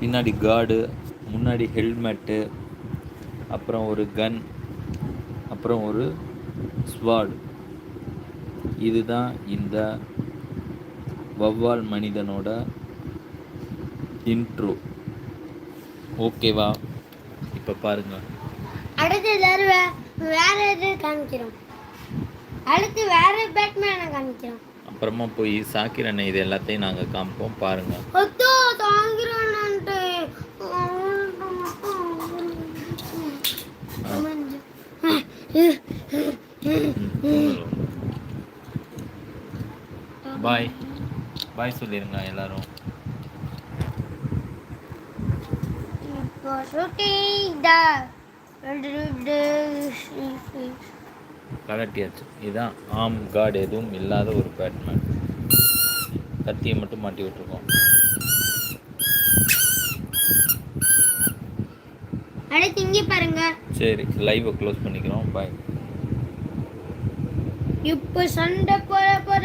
பின்னாடி கார்டு முன்னாடி ஹெல்மெட்டு அப்புறம் ஒரு கன் அப்புறம் ஒரு ஸ்வாட் இதுதான் இந்த வவ்வால் மனிதனோட இன்ட்ரோ ஓகேவா இப்போ பாருங்க. அடுத்து எல்லாரும் வே- வேற எது காமிக்கிறோம்? அடுத்து வேற பேட்மேனை காமிக்கிறோம். அப்புறமா போய் சாக்கிர் அண்ணன் இது எல்லாத்தையும் நாங்கள் காமிப்போம். பாருங்க. பாய் பாய் சொல்லிருங்க எல்லாரும். கலட்டியாச்சு. இதுதான் ஆம் கார்டு எதுவும் இல்லாத ஒரு பேட்மேன். கத்தியை மட்டும் மாட்டி விட்டுருக்கோம். அடுத்து இங்கே பாருங்க. சரி லைவை க்ளோஸ் பண்ணிக்கிறோம். பாய் இப்போ சண்டை போட போற